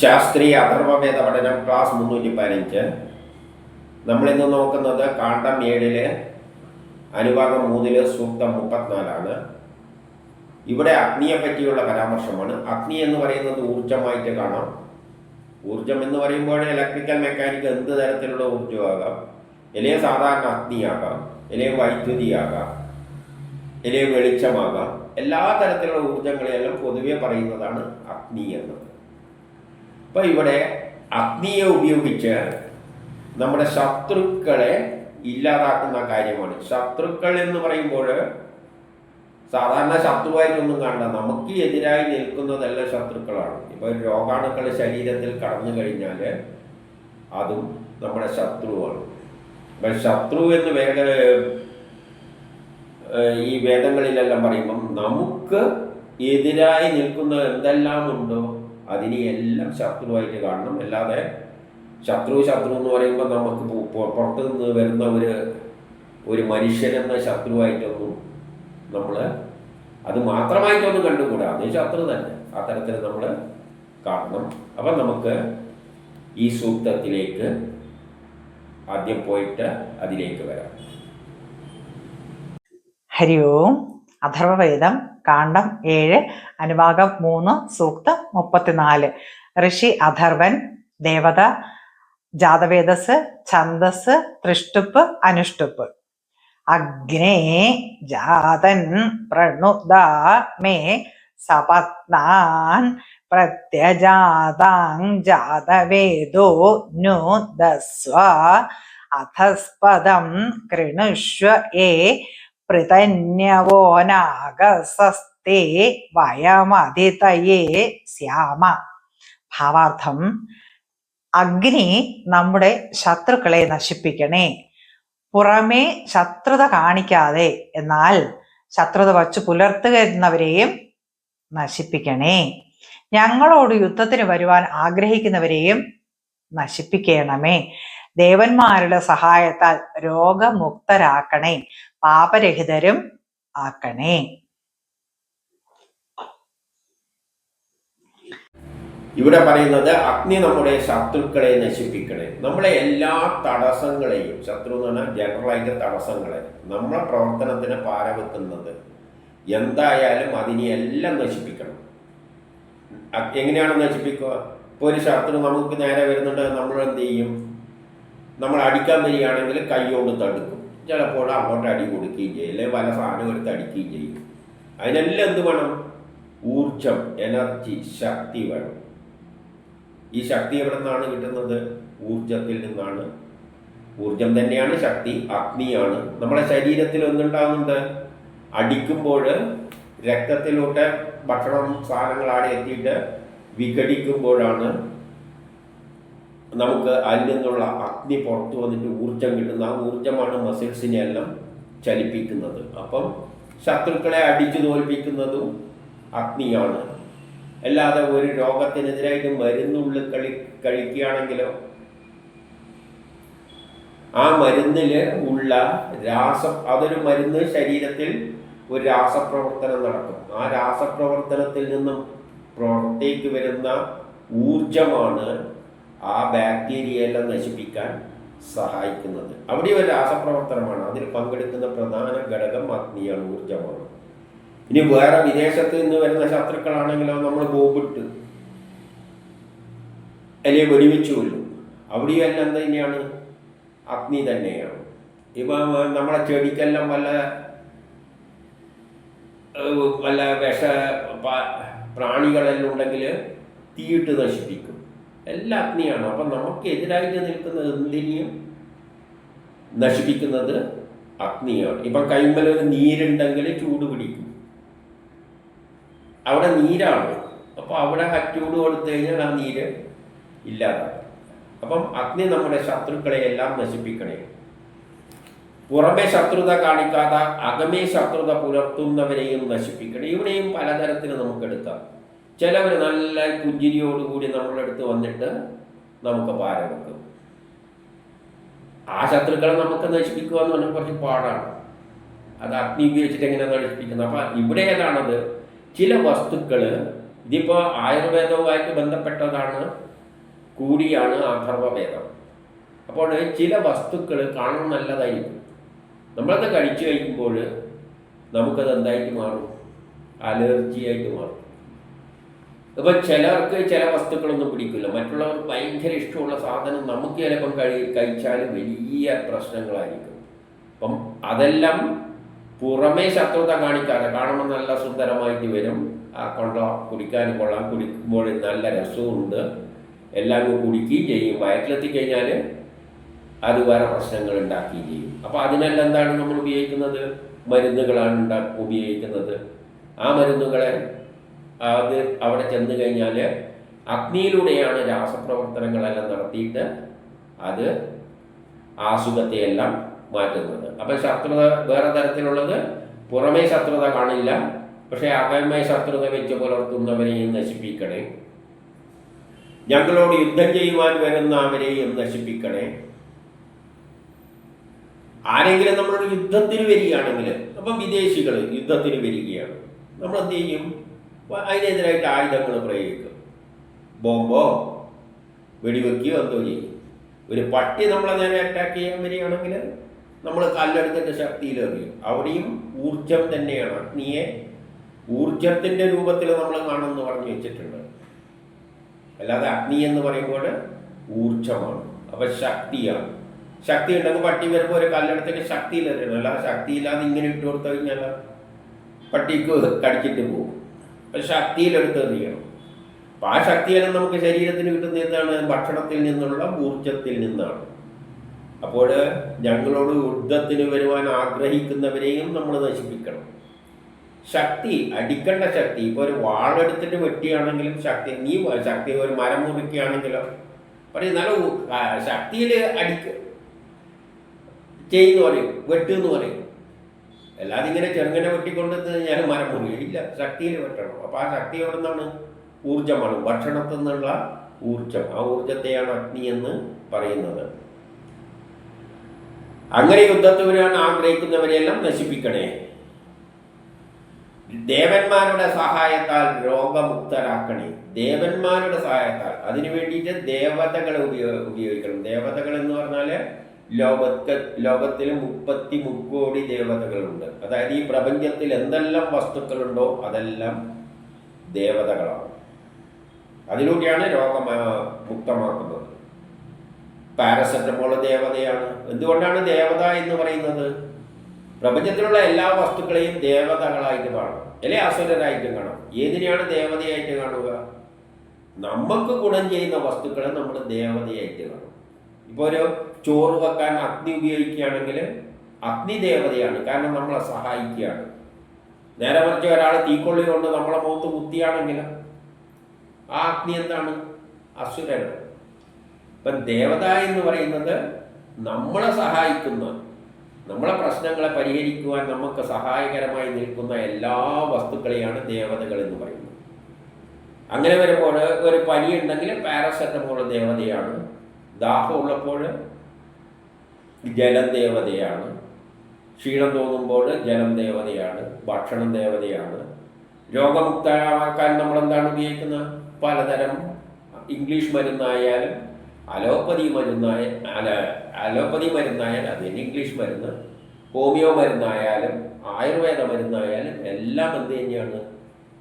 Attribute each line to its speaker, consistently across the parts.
Speaker 1: ശാസ്ത്രീയ അഥർവവേദ പഠനം ക്ലാസ് മുന്നൂറ്റി പതിനഞ്ച്. നമ്മളിന്ന് നോക്കുന്നത് കാണ്ടം ഏഴിൽ അനുഭാഗം മൂന്നിൽ സൂക്തം മുപ്പത്തിനാലാണ്. ഇവിടെ അഗ്നിയെ പറ്റിയുള്ള പരാമർശമാണ്. അഗ്നി എന്ന് പറയുന്നത് ഊർജമായിട്ട് കാണാം. ഊർജം എന്ന് പറയുമ്പോൾ ഇലക്ട്രിക്കൽ മെക്കാനിക്കൽ എന്ത് തരത്തിലുള്ള ഊർജമാകാം? ഇലയെ സാധാരണ അഗ്നിയാകാം. ഇലയെ വൈദ്യുതിയാകാം. ഇലയെ വെളിച്ചമാകാം. എല്ലാ തരത്തിലുള്ള ഊർജങ്ങളെയെല്ലാം പൊതുവെ പറയുന്നതാണ് അഗ്നി എന്നത് അപ്പൊ ഇവിടെ അഗ്നിയെ ഉപയോഗിച്ച് നമ്മുടെ ശത്രുക്കളെ ഇല്ലാതാക്കുന്ന കാര്യമാണ്. ശത്രുക്കൾ എന്ന് പറയുമ്പോൾ സാധാരണ ശത്രുവായിട്ടൊന്നും കണ്ട നമുക്ക് എതിരായി നിൽക്കുന്നതെല്ലാം ശത്രുക്കളാണ്. ഇപ്പൊ രോഗാണുക്കൾ ശരീരത്തിൽ കടന്നു കഴിഞ്ഞാൽ അതും നമ്മുടെ ശത്രുവാണ്. അപ്പൊ ശത്രു എന്ന് വേദ ഈ വേദങ്ങളിലെല്ലാം പറയുമ്പം നമുക്ക് എതിരായി നിൽക്കുന്ന എന്തെല്ലാം ഉണ്ടോ അതിനെ എല്ലാം ശത്രുവായിട്ട് കാണണം. അല്ലാതെ ശത്രു ശത്രു എന്ന് പറയുമ്പോൾ നമുക്ക് പുറത്തു നിന്ന് വരുന്ന ഒരു ഒരു മനുഷ്യനെന്ന ശത്രുവായിട്ടൊന്നും നമ്മൾ അത് മാത്രമായിട്ടൊന്നും കണ്ടുകൂടാ. അത് ശത്രു തന്നെ. ആ തരത്തിൽ നമ്മൾ കാണണം. അപ്പം നമുക്ക് ഈ സൂക്തത്തിലേക്ക് ആദ്യം പോയിട്ട് അതിലേക്ക് വരാം.
Speaker 2: ഹരി ഓം അഥർവവേദം കാണ്ഡം ഏഴ് അനുഭാഗം മൂന്ന് സൂക്തം മുപ്പത്തിനാല്. ഋഷി അഥർവൻ ദേവത ജാതവേദസ് ഛന്ദസ് തൃഷ്ടുപ്പ് അനുഷ്ടുപ്പ്. അഗ്നേ ജാതൻ പ്രണുദ മേ സപത്നാൻ പ്രത്യജാതാം ജാതവേദോ നു ദസ്വ അധസ്പദം കൃണുഷ്വ ഏ പൃതന്യവോനാഗസസ്തേ വയമതിതയേ ശ്യാമ. ഭാവാർത്ഥം അഗ്നി നമ്മുടെ ശത്രുക്കളെ നശിപ്പിക്കണേ. പുറമേ ശത്രുത കാണിക്കാതെ എന്നാൽ ശത്രുത വച്ചു പുലർത്തുന്നവരെയും നശിപ്പിക്കണേ. ഞങ്ങളോട് യുദ്ധത്തിന് വരുവാൻ ആഗ്രഹിക്കുന്നവരെയും നശിപ്പിക്കണമേ. ദേവന്മാരുടെ സഹായത്താൽ രോഗമുക്തരാക്കണേ. പാപരഹിതരും ആക്കണേ.
Speaker 1: ഇവിടെ പറയുന്നത് അഗ്നി നമ്മുടെ ശത്രുക്കളെ നശിപ്പിക്കണേ. നമ്മളെ എല്ലാ തടസ്സങ്ങളെയും ശത്രു എന്ന് പറഞ്ഞാൽ ജനറലായിട്ട് തടസ്സങ്ങളെ നമ്മളെ പ്രവർത്തനത്തിന് പാരവെക്കുന്നത് എന്തായാലും അതിനെ എല്ലാം നശിപ്പിക്കണം. എങ്ങനെയാണ് നശിപ്പിക്കുക? ഇപ്പോൾ ഒരു ശത്രു നമുക്ക് നേരെ വരുന്നുണ്ട് നമ്മൾ എന്ത് ചെയ്യും? നമ്മൾ അടിക്കാൻ വരികയാണെങ്കിൽ കൈ കൊണ്ട് തടുക്കും. ചിലപ്പോൾ അങ്ങോട്ട് അടി കൊടുക്കുകയും ചെയ്യും. അല്ലെങ്കിൽ പല സാധനം എടുത്ത് അടിക്കുകയും ചെയ്യും. അതിനെല്ലാം എന്ത് വേണം? ഊർജം എനർജി ശക്തി വേണം. ഈ ശക്തി എവിടെ നിന്നാണ് കിട്ടുന്നത്? ഊർജത്തിൽ നിന്നാണ്. ഊർജം തന്നെയാണ് ശക്തി അഗ്നിയാണ്. നമ്മുടെ ശരീരത്തിൽ ഒന്നുണ്ടാകുന്നുണ്ട് അടിക്കുമ്പോൾ രക്തത്തിലൂടെ ഭക്ഷണം സാധനങ്ങളാടെ എത്തിയിട്ട് വിഘടിക്കുമ്പോഴാണ് നമുക്ക് അതിൽ നിന്നുള്ള അഗ്നി പുറത്തു വന്നിട്ട് ഊർജം കിട്ടുന്ന ആ ഊർജമാണ് മസിൽസിനെ എല്ലാം ചലിപ്പിക്കുന്നത്. അപ്പം ശത്രുക്കളെ അടിച്ചു തോൽപ്പിക്കുന്നതും അഗ്നിയാണ്. അല്ലാതെ ഒരു രോഗത്തിനെതിരായിട്ട് മരുന്നുള്ളിൽ കളി കഴിക്കുകയാണെങ്കിലോ ആ മരുന്നിൽ ഉള്ള രാസ അതൊരു മരുന്ന് ശരീരത്തിൽ ഒരു രാസപ്രവർത്തനം നടക്കും ആ രാസപ്രവർത്തനത്തിൽ നിന്നും പുറത്തേക്ക് വരുന്ന ഊർജമാണ് ആ ബാക്ടീരിയയെല്ലാം നശിപ്പിക്കാൻ സഹായിക്കുന്നത്. അവിടെ ഒരു രാസപ്രവർത്തനമാണ്. അതിൽ പങ്കെടുക്കുന്ന പ്രധാന ഘടകം അഗ്നിയാണ് ഊർജമാണ് ഇനി വേറെ വിദേശത്ത് നിന്ന് വരുന്ന ശത്രുക്കളാണെങ്കിലോ നമ്മൾ ബോംബിട്ട് അല്ലെങ്കിൽ വെടിവെച്ചു കൊല്ലും അവിടെയും എന്ത് തന്നെയാണ്? അഗ്നി തന്നെയാണ്. ഇപ്പം നമ്മളെ ചെടിക്കെല്ലാം വല്ല വല്ല വിഷ പ്രാണികളെല്ലാം ഉണ്ടെങ്കിൽ തീയിട്ട് നശിപ്പിക്കും. എല്ലാം അഗ്നിയാണ്. അപ്പം നമുക്ക് എതിരായി നിൽക്കുന്ന എന്തിനെയും? നശിപ്പിക്കുന്നത് അഗ്നിയാണ്. ഇപ്പം കൈമല ഒരു നീരുണ്ടെങ്കിൽ ചൂട് പിടിക്കും. അവിടെ നീരാണ്. അപ്പോൾ അവിടെ ചൂട് കൊടുത്തു കഴിഞ്ഞാൽ ആ നീര് ഇല്ലാതാകും അപ്പം അഗ്നി നമ്മുടെ ശത്രുക്കളെ എല്ലാം നശിപ്പിക്കണേ. പുറമെ ശത്രുത കാണിക്കാതെ അകമേ ശത്രുത പുലർത്തുന്നവരെയും നശിപ്പിക്കണം. ഇവിടെയും പലതരത്തിൽ നമുക്ക് എടുക്കാം. ചിലവർ നല്ല പുഞ്ചിരിയോടുകൂടി നമ്മളുടെ അടുത്ത് വന്നിട്ട് നമുക്ക് പാര വെക്കും. ആ ശത്രുക്കളെ നമുക്ക് നശിപ്പിക്കുക എന്ന് പറഞ്ഞാൽ കുറച്ച് പാടാണ്. അത് അഗ്നി ഉപയോഗിച്ചിട്ട് എങ്ങനെ നശിപ്പിക്കുന്നത്? അപ്പം ഇവിടെ ഏതാണത്? ചില വസ്തുക്കൾ ഇതിപ്പോൾ ആയുർവേദവുമായിട്ട് ബന്ധപ്പെട്ടതാണ്. കൂടിയാണ് അഥർവവേദം. അപ്പോൾ ചില വസ്തുക്കൾ കാണാൻ നല്ലതായിരിക്കും. നമ്മളത് കഴിച്ചു കഴിക്കുമ്പോൾ നമുക്കത് എന്തായിട്ട് മാറും? അലർജി ആയിട്ട് മാറും. അപ്പോൾ ചിലർക്ക് ചില വസ്തുക്കളൊന്നും പിടിക്കില്ല. മറ്റുള്ളവർക്ക് ഭയങ്കര ഇഷ്ടമുള്ള സാധനം നമുക്ക് ചിലപ്പം കഴി കഴിച്ചാൽ വലിയ പ്രശ്നങ്ങളായിരിക്കും. അപ്പം അതെല്ലാം പുറമേ ശത്രുത കാണിക്കാതെ കാണുമ്പോൾ നല്ല സുന്ദരമായിട്ട് വരും. ആ കൊള്ള കുടിക്കാൻ കൊള്ളാം. കുടിക്കുമ്പോൾ നല്ല രസമുണ്ട് എല്ലാം കൂടി കുടിക്കുകയും ചെയ്യും. വയറ്റിലെത്തിക്കഴിഞ്ഞാൽ അത് വേറെ പ്രശ്നങ്ങൾ ഉണ്ടാക്കുകയും ചെയ്യും. അപ്പോൾ അതിനെല്ലാം എന്താണ് നമ്മൾ ഉപയോഗിക്കുന്നത്? മരുന്നുകളാണ് ഉണ്ടാ ഉപയോഗിക്കുന്നത്. ആ മരുന്നുകളെ അത് അവിടെ ചെന്ന് കഴിഞ്ഞാൽ അഗ്നിയിലൂടെയാണ് രാസപ്രവർത്തനങ്ങളെല്ലാം നടത്തിയിട്ട് അത് ആസുഖത്തെയെല്ലാം മാറ്റുന്നത്. അപ്പം ശത്രുത വേറെ തരത്തിലുള്ളത് പുറമേ ശത്രുത കാണില്ല. പക്ഷേ അകമേ ശത്രുത വെച്ച് പുലർത്തുന്നവരെയും നശിപ്പിക്കണേ. ഞങ്ങളോട് യുദ്ധം ചെയ്യുവാൻ വരുന്നവരെയും നശിപ്പിക്കണേ. ആരെങ്കിലും നമ്മളോട് യുദ്ധത്തിന് വരികയാണെങ്കിൽ അപ്പം വിദേശികൾ യുദ്ധത്തിന് വരികയാണ്. നമ്മൾ എന്ത് ചെയ്യും? അതിനെതിരായിട്ട് ആയുധങ്ങൾ പ്രയോഗിക്കും. ബോംബോ വെടിവെക്കുകയോ എന്തോ ചെയ്യും. ഒരു പട്ടി നമ്മളെ നേരെ അറ്റാക്ക് ചെയ്യാൻ വരികയാണെങ്കിൽ നമ്മൾ കല്ലെടുത്തിട്ട് ശക്തിയിൽ എറിയും. അവിടെയും ഊർജം തന്നെയാണ്. അഗ്നിയെ ഊർജത്തിന്റെ രൂപത്തിൽ നമ്മൾ കാണുമെന്ന് പറഞ്ഞു വെച്ചിട്ടുണ്ട്. അല്ലാതെ അഗ്നി എന്ന് പറയുമ്പോൾ ഊർജമാണ് അപ്പം ശക്തിയാണ്. ശക്തി ഉണ്ടെങ്കിൽ പട്ടി വരുമ്പോൾ ഒരു കല്ലെടുത്തേക്ക് ശക്തിയിൽ എറിയണം. അല്ലാതെ ശക്തിയില്ലാതെ ഇങ്ങനെ ഇട്ട് കൊടുത്തു കഴിഞ്ഞാൽ പട്ടിക്ക് കടിച്ചിട്ട് പോകും. അപ്പം ശക്തിയിലെടുത്ത് എറിയണം അപ്പം ആ ശക്തിയെല്ലാം നമുക്ക് ശരീരത്തിന് കിട്ടുന്ന എന്താണ്? ഭക്ഷണത്തിൽ നിന്നുള്ള ഊർജത്തിൽ നിന്നാണ്. അപ്പോൾ ഞങ്ങളോട് യുദ്ധത്തിന് വരുവാൻ ആഗ്രഹിക്കുന്നവരെയും നമ്മൾ നശിപ്പിക്കണം. ശക്തി അടിക്കേണ്ട ശക്തി. ഇപ്പോൾ ഒരു വാളെടുത്തിട്ട് വെട്ടിയാണെങ്കിലും ശക്തി നീ ശക്തി ഒരു മരം മുറിക്കുകയാണെങ്കിലോ പറയും നല്ല ശക്തിയിൽ അടിക്ക ചെയ്യുന്നു പറയും വെട്ടുന്ന് പറയും. അല്ലാതെ ഇങ്ങനെ ചെറുങ്ങനെ വെട്ടിക്കൊണ്ട് ഞാൻ മരം ഇല്ല ശക്തിയിൽ വെട്ടണം. അപ്പോൾ ആ ശക്തി എവിടെ നിന്നാണ്? ഊർജമാണ് ഭക്ഷണത്തിൽ നിന്നുള്ള ഊർജം ആ ഊർജത്തെയാണ് അഗ്നി എന്ന് പറയുന്നത്. അങ്ങനെ യുദ്ധത്തിൽ വരാൻ ആഗ്രഹിക്കുന്നവരെയെല്ലാം നശിപ്പിക്കണേ. ദേവന്മാരുടെ സഹായത്താൽ രോഗമുക്തരാക്കണേ. ദേവന്മാരുടെ സഹായത്താൽ. അതിനു വേണ്ടിയിട്ട് ദേവതകളെ ഉപയോഗ ഉപയോഗിക്കണം. ദേവതകൾ എന്ന് പറഞ്ഞാൽ ലോകത്ത് ലോകത്തിൽ മുപ്പത്തി മുക്കോടി ദേവതകളുണ്ട്. അതായത് ഈ പ്രപഞ്ചത്തിൽ എന്തെല്ലാം വസ്തുക്കളുണ്ടോ അതെല്ലാം ദേവതകളാണ്. അതിലൂടെയാണ് രോഗം മുക്തമാക്കുന്നത്. പാരസെറ്റമോൾ ദേവതയാണ്. എന്തുകൊണ്ടാണ് ദേവത എന്ന് പറയുന്നത്? പ്രപഞ്ചത്തിലുള്ള എല്ലാ വസ്തുക്കളെയും ദേവതകളായിട്ട് കാണും. അല്ലെ? അസുരനായിട്ടും കാണും. ഏതിനെയാണ് ദേവതയായിട്ട് കാണുക? നമുക്ക് ഗുണം ചെയ്യുന്ന വസ്തുക്കളെ നമ്മൾ ദേവതയായിട്ട് കാണും. ഇപ്പോൾ ഒരു ചോറ് വെക്കാൻ അഗ്നി ഉപയോഗിക്കുകയാണെങ്കിൽ അഗ്നി ദേവതയാണ് കാരണം നമ്മളെ സഹായിക്കുകയാണ്. നേരെ മറിച്ച് ഒരാൾ തീക്കൊള്ളി കൊണ്ട് നമ്മളെ മുഖത്ത് കുത്തിയാണെങ്കിൽ ആ അഗ്നി എന്താണ്? അസുരനാണ്. ഇപ്പം ദേവത എന്ന് പറയുന്നത് നമ്മളെ സഹായിക്കുന്ന നമ്മളെ പ്രശ്നങ്ങളെ പരിഹരിക്കുവാൻ നമുക്ക് സഹായകരമായി നിൽക്കുന്ന എല്ലാ വസ്തുക്കളെയാണ് ദേവതകൾ എന്ന് പറയുന്നത്. അങ്ങനെ വരുമ്പോൾ ഒരു പനി ഉണ്ടെങ്കിൽ പാരസെറ്റമോൾ ദേവതയാണ്. ദാഹമുള്ളപ്പോൾ ജലം ദേവതയാണ്. ക്ഷീണം തോന്നുമ്പോൾ ജലം ദേവതയാണ് ഭക്ഷണം ദേവതയാണ്. രോഗമുക്തമാക്കാൻ നമ്മൾ എന്താണ് ഉപയോഗിക്കുന്നത്? പലതരം ഇംഗ്ലീഷ് മരുന്നായാലും അലോപ്പതി മരുന്നായ അല അലോപ്പതി മരുന്നായാലും അതിന് ഇംഗ്ലീഷ് മരുന്ന്. ഹോമിയോ മരുന്നായാലും ആയുർവേദ മരുന്നായാലും എല്ലാം എന്ത് തന്നെയാണ്?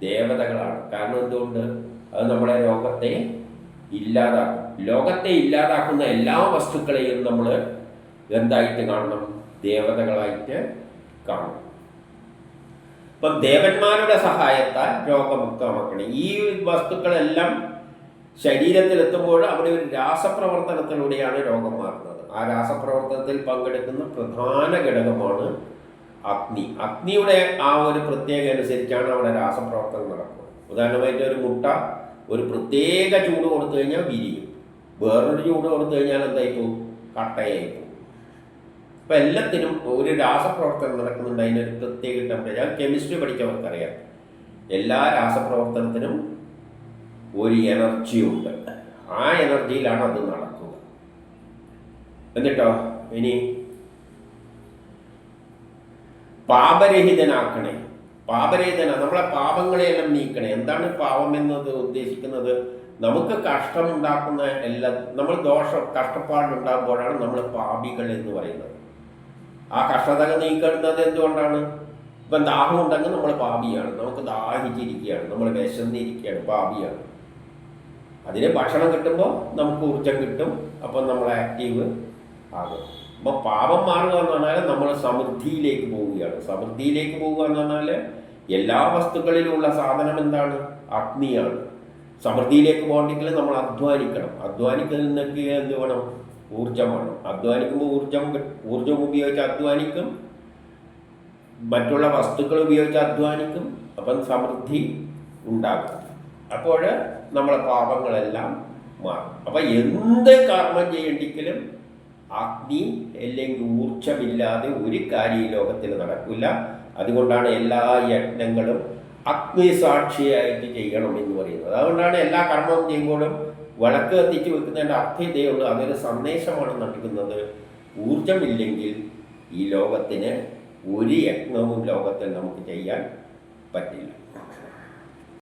Speaker 1: ദേവതകളാണ്. കാരണം എന്തുകൊണ്ട്? അത് നമ്മുടെ രോഗത്തെ ഇല്ലാതാക്കും. ലോകത്തെ ഇല്ലാതാക്കുന്ന എല്ലാ വസ്തുക്കളെയും നമ്മൾ എന്തായിട്ട് കാണണം ദേവതകളായിട്ട് കാണണം. ഇപ്പം ദേവന്മാരുടെ സഹായത്താൽ രോഗമുക്തമാക്കണം. ഈ വസ്തുക്കളെല്ലാം ശരീരത്തിൽ എത്തുമ്പോൾ അവിടെ ഒരു രാസപ്രവർത്തനത്തിലൂടെയാണ് രോഗം മാറുന്നത്. ആ രാസപ്രവർത്തനത്തിൽ പങ്കെടുക്കുന്ന പ്രധാന ഘടകമാണ് അഗ്നി. അഗ്നിയുടെ ആ ഒരു പ്രത്യേക അനുസരിച്ചാണ് അവിടെ രാസപ്രവർത്തനം നടക്കുന്നത് ഉദാഹരണമായിട്ട് ഒരു മുട്ട ഒരു പ്രത്യേക ചൂട് കൊടുത്തു കഴിഞ്ഞാൽ വിരിയും. വേറൊരു ചൂട് കൊടുത്തു കഴിഞ്ഞാൽ എന്തായി പോകും പോകും എല്ലാത്തിനും ഒരു രാസപ്രവർത്തനം നടക്കുന്നുണ്ട്. അതിനൊരു പ്രത്യേക ടെമ്പറേച്ചർ അത് കെമിസ്ട്രി പഠിച്ചവർക്കറിയാം എല്ലാ രാസപ്രവർത്തനത്തിനും ഒരു എനർജി ഉണ്ട്. ആ എനർജിയിലാണ് അത് നടക്കുക. എന്നിട്ടോ? ഇനി പാപരഹിതനാക്കണേ. പാപരഹിതന. നമ്മളെ പാപങ്ങളെയെല്ലാം നീക്കണേ. എന്താണ് പാപം എന്നത് ഉദ്ദേശിക്കുന്നത്? നമുക്ക് കഷ്ടമുണ്ടാക്കുന്ന എല്ലാ നമ്മൾ ദോഷം കഷ്ടപ്പാടുണ്ടാകുമ്പോഴാണ് നമ്മൾ പാപികൾ എന്ന് പറയുന്നത്. ആ കഷ്ടത നീക്കുന്നത് എന്തുകൊണ്ടാണ്? ഇപ്പം ദാഹം ഉണ്ടെങ്കിൽ നമ്മൾ പാപിയാണ്. നമുക്ക് ദാഹിച്ചിരിക്കുകയാണ്. നമ്മൾ വിശന്നിരിക്കുകയാണ്. പാപിയാണ്. അതിന് ഭക്ഷണം കിട്ടുമ്പോൾ നമുക്ക് ഊർജം കിട്ടും. അപ്പം നമ്മൾ ആക്റ്റീവ് ആകും. അപ്പോൾ പാപം മാറുക എന്ന് പറഞ്ഞാൽ നമ്മൾ സമൃദ്ധിയിലേക്ക് പോവുകയാണ്. സമൃദ്ധിയിലേക്ക് പോവുക എന്ന് പറഞ്ഞാൽ എല്ലാ വസ്തുക്കളിലുമുള്ള സാധനം എന്താണ്? അഗ്നിയാണ്. സമൃദ്ധിയിലേക്ക് പോകണമെങ്കിൽ നമ്മൾ അധ്വാനിക്കണം. അധ്വാനിക്കുന്നതിനൊക്കെ എന്ത് വേണം? ഊർജം വേണം അധ്വാനിക്കുമ്പോൾ ഊർജം ഊർജം ഉപയോഗിച്ച് അധ്വാനിക്കും. മറ്റുള്ള വസ്തുക്കൾ ഉപയോഗിച്ച് അധ്വാനിക്കും. അപ്പം സമൃദ്ധി ഉണ്ടാകും. അപ്പോൾ നമ്മളെ പാപങ്ങളെല്ലാം മാറും. അപ്പം എന്ത് കർമ്മം ചെയ്യേണ്ടെങ്കിലും അഗ്നി അല്ലെങ്കിൽ ഊർജമില്ലാതെ ഒരു കാര്യം ഈ ലോകത്തിൽ നടക്കില്ല. അതുകൊണ്ടാണ് എല്ലാ യജ്ഞങ്ങളും അഗ്നി സാക്ഷിയായിട്ട് ചെയ്യണം എന്ന് പറയുന്നത്. അതുകൊണ്ടാണ് എല്ലാ കർമ്മവും ചെയ്യുമ്പോഴും വിളക്ക് കത്തിച്ച് വെക്കുന്നതിന്റെ അർത്ഥം ഉള്ളൂ. അതൊരു സന്ദേശമാണ് നൽകുന്നത് ഊർജമില്ലെങ്കിൽ ഈ ലോകത്തിന് ഒരു യജ്ഞവും ലോകത്തിൽ നമുക്ക് ചെയ്യാൻ പറ്റില്ല.